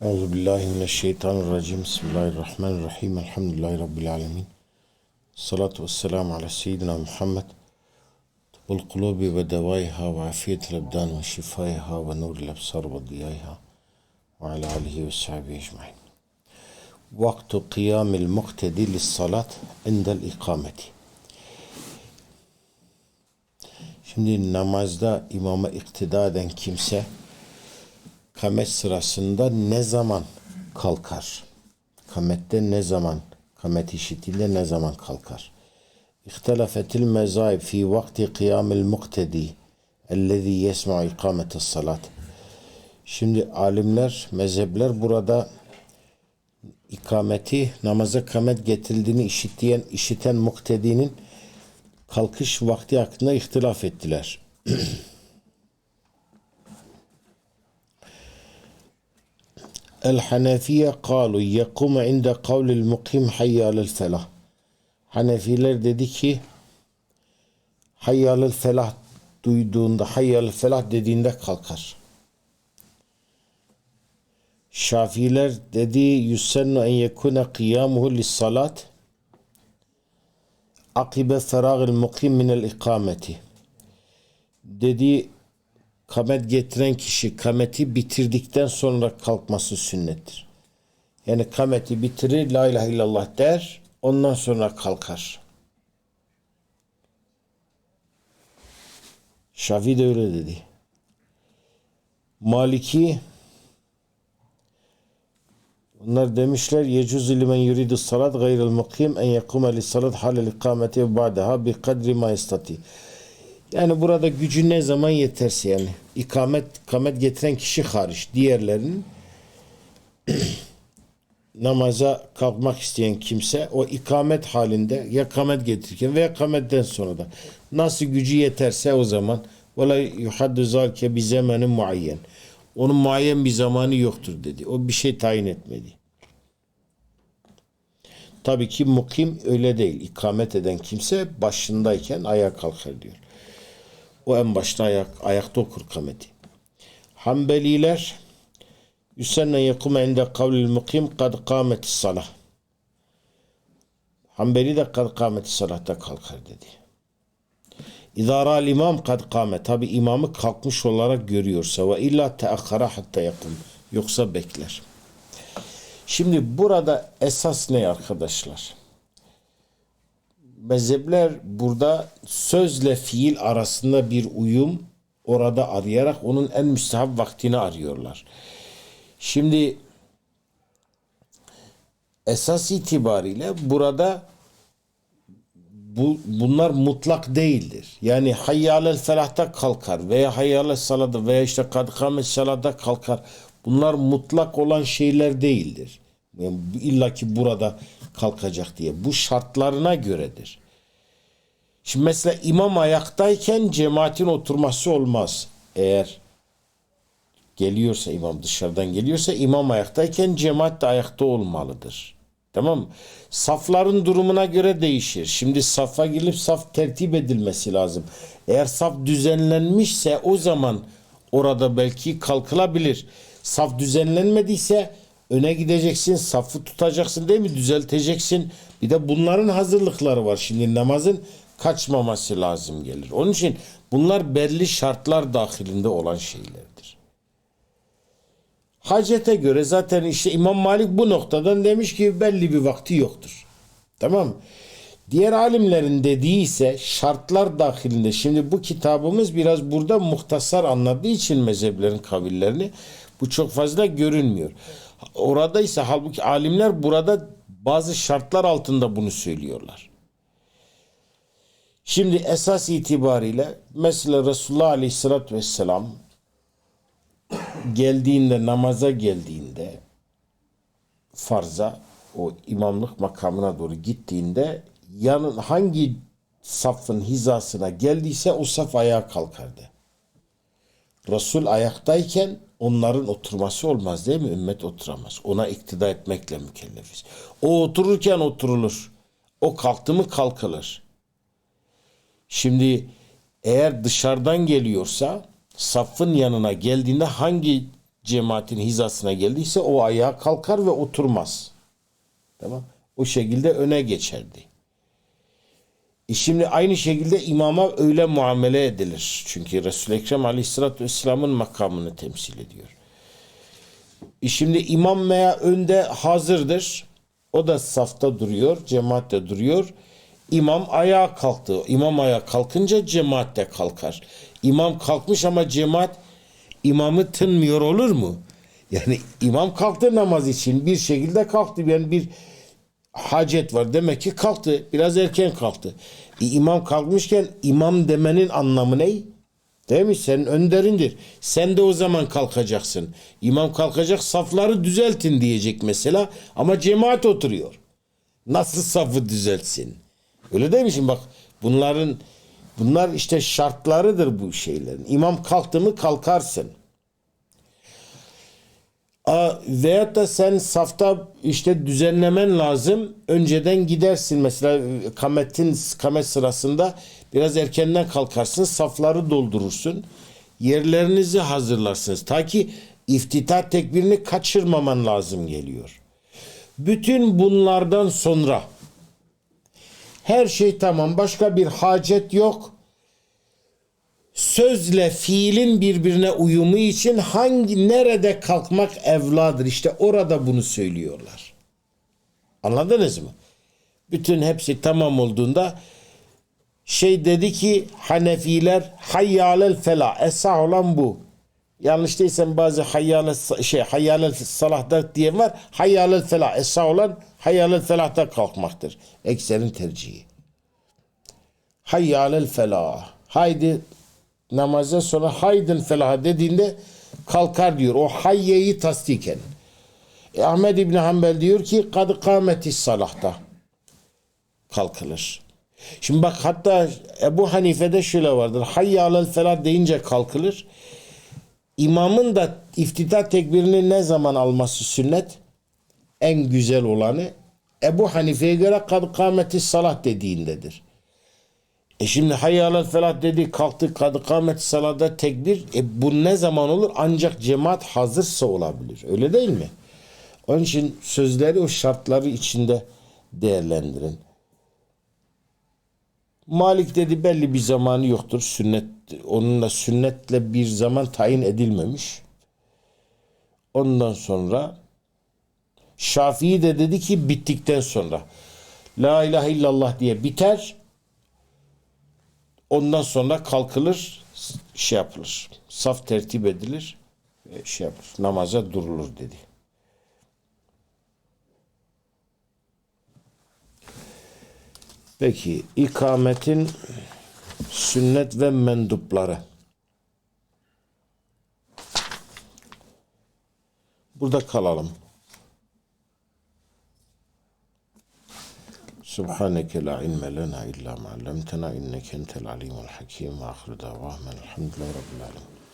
Euzu billahi mineşşeytanirracim. Bismillahirrahmanirrahim. Elhamdülillahi rabbil alamin. Salatu vesselamu ala seyyidina Muhammed. Tabul kulubi ve devaiha ve afiyetil ebdan ve şifaiha ve nuril absar ve diyaiha ve ala alihi ve sahbihi ecmain. Vaktu kıyamil muktedi lissalat indel ikameti. Şimdi namazda imama iktida eden kimse kamet sırasında ne zaman kalkar? Kamette ne zaman, kamet işitilde ne zaman kalkar? İhtilafetil mezaib fi vakti kıyamil muktedi ellezî yesma'u ikametes salat. Şimdi alimler, mezhepler burada ikameti, namaza kamet getirildiğini işittiyen, işiten muktedinin kalkış vakti hakkında ihtilaf ettiler. El-Hanefiye kalu yekumu inde kavlil mukim hayyalel felah. Hanefiler dedi ki hayyalel felah duyduğunda hayyalel felah dediğinde kalkar. Şafiler dedi yusennu en yekune kıyamuhu lissalat akibe feragil mukim minel ikameti. Dedi kamet getiren kişi kameti bitirdikten sonra kalkması sünnettir. Yani kameti bitirir, la ilahe illallah der, ondan sonra kalkar. Şafii de öyle dedi. Maliki Onlar demişler yecuz limen yuridu salat gayril mukim en yekume li salat halel ikameti ba'daha bi kadri ma istati. Yani burada gücü ne zaman yeterse yani ikamet kamet getiren kişi hariç diğerlerinin namaza kalkmak isteyen kimse o ikamet halinde ya kamet getirirken veya kametten sonra da nasıl gücü yeterse o zaman vela yuhaddu zalike bi zamanin muayyen. Onun muayyen bir zamanı yoktur dedi. O bir şey tayin etmedi. Tabii ki mukim öyle değil. İkamet eden kimse başındayken ayağa kalkar diyor. O en başta ayak, ayakta okur kameti. Hanbeliler Yüsenne yekume inde kavlil mukim kad kâmeti salah. Hanbeli de kad kâmeti salahta kalkar dedi. İdara imam kad kâme. Tabi imamı kalkmış olarak görüyorsa ve illa teakkara hatta yakın. Yoksa bekler. Şimdi burada esas ne arkadaşlar? Mezhepler burada sözle fiil arasında bir uyum orada arayarak onun en müstehap vaktini arıyorlar. Şimdi esas itibariyle burada bu, bunlar mutlak değildir. Yani hayyalel felahta kalkar veya hayyalel salada veya işte kad kâmet salada kalkar. Bunlar mutlak olan şeyler değildir. İlla ki burada kalkacak diye. Bu şartlarına göredir. Şimdi mesela imam ayaktayken cemaatin oturması olmaz. Eğer geliyorsa imam dışarıdan geliyorsa imam ayaktayken cemaat de ayakta olmalıdır. Tamam mı? Safların durumuna göre değişir. Şimdi safa gelip saf tertip edilmesi lazım. Eğer saf düzenlenmişse o zaman orada belki kalkılabilir. Saf düzenlenmediyse öne gideceksin, safı tutacaksın değil mi? Düzelteceksin. Bir de bunların hazırlıkları var. Şimdi namazın kaçmaması lazım gelir. Onun için bunlar belli şartlar dahilinde olan şeylerdir. Hacete göre zaten işte İmam Malik bu noktadan demiş ki belli bir vakti yoktur. Tamam mı? Diğer alimlerin dediği ise şartlar dahilinde. Şimdi bu kitabımız biraz burada muhtasar anladığı için mezheplerin kavillerini bu çok fazla görünmüyor. Orada ise halbuki alimler burada bazı şartlar altında bunu söylüyorlar. Şimdi esas itibariyle mesela Resulullah Aleyhisselatü Vesselam geldiğinde namaza geldiğinde farza o imamlık makamına doğru gittiğinde yanın hangi safın hizasına geldiyse o saf ayağa kalkardı. Resul ayaktayken onların oturması olmaz değil mi? Ümmet oturamaz. Ona iktida etmekle mükellefiz. O otururken oturulur. O kalktı mı kalkılır. Şimdi eğer dışarıdan geliyorsa safın yanına geldiğinde hangi cemaatin hizasına geldiyse o ayağa kalkar ve oturmaz. Tamam. O şekilde öne geçerdi. E şimdi aynı şekilde imama öyle muamele edilir. Çünkü Resul-i Ekrem Aleyhisselatü Vesselam'ın makamını temsil ediyor. E şimdi imam veya önde hazırdır. O da safta duruyor, cemaatte duruyor. İmam ayağa kalktı. İmam ayağa kalkınca cemaat de kalkar. İmam kalkmış ama cemaat imamı tınmıyor olur mu? Yani imam kalktı namaz için bir şekilde kalktı. Yani bir hacet var. Demek ki kalktı. Biraz erken kalktı. E, imam kalkmışken imam demenin anlamı ne? Değil mi? Senin önderindir. Sen de o zaman kalkacaksın. İmam kalkacak safları düzeltin diyecek mesela. Ama cemaat oturuyor. Nasıl safı düzeltsin? Öyle değil mi şimdi bak bunların bunlar işte şartlarıdır bu şeylerin. İmam kalktı mı kalkarsın. Veyahut da sen safta işte düzenlemen lazım. Önceden gidersin mesela kametin kamet sırasında biraz erkenden kalkarsın. Safları doldurursun. Yerlerinizi hazırlarsınız. Ta ki iftitah tekbirini kaçırmaman lazım geliyor. Bütün bunlardan sonra her şey tamam. Başka bir hacet yok. Sözle fiilin birbirine uyumu için hangi nerede kalkmak evladır? İşte orada bunu söylüyorlar. Anladınız mı? Bütün hepsi tamam olduğunda şey dedi ki Hanefiler hayyalel fela esa olan bu. Yanlış değilsem bazı hayyalel şey hayyalel salahda diye var. Hayyalel fela esa olan hayyalel felahta kalkmaktır. Ekserin tercihi. Hayyalel felah. Haydi namaza sonra haydın felaha dediğinde kalkar diyor. O hayyeyi tasdiken. E, Ahmed İbni Hanbel diyor ki kad kâmeti salahta kalkılır. Şimdi bak hatta Ebu Hanife'de şöyle vardır. Hayya alel felah deyince kalkılır. İmamın da iftitah tekbirini ne zaman alması sünnet? En güzel olanı Ebu Hanife'ye göre kad kâmeti salah dediğindedir. E şimdi hayya alel felah dedi kalktı kad kâmeti salada tekbir. E bu ne zaman olur? Ancak cemaat hazırsa olabilir. Öyle değil mi? Onun için sözleri o şartları içinde değerlendirin. Malik dedi belli bir zamanı yoktur. Sünnet onunla sünnetle bir zaman tayin edilmemiş. Ondan sonra Şafii de dedi ki bittikten sonra La ilahe illallah diye biter. Ondan sonra kalkılır, şey yapılır. Saf tertip edilir, e, şey yapılır. Namaza durulur dedi. Peki ikametin sünnet ve mendupları. Burada kalalım. Subhaneke la ilme lena illa ma allamtena inneke entel alimul hakim ve ahiru davahmen elhamdülillahi rabbil alemin.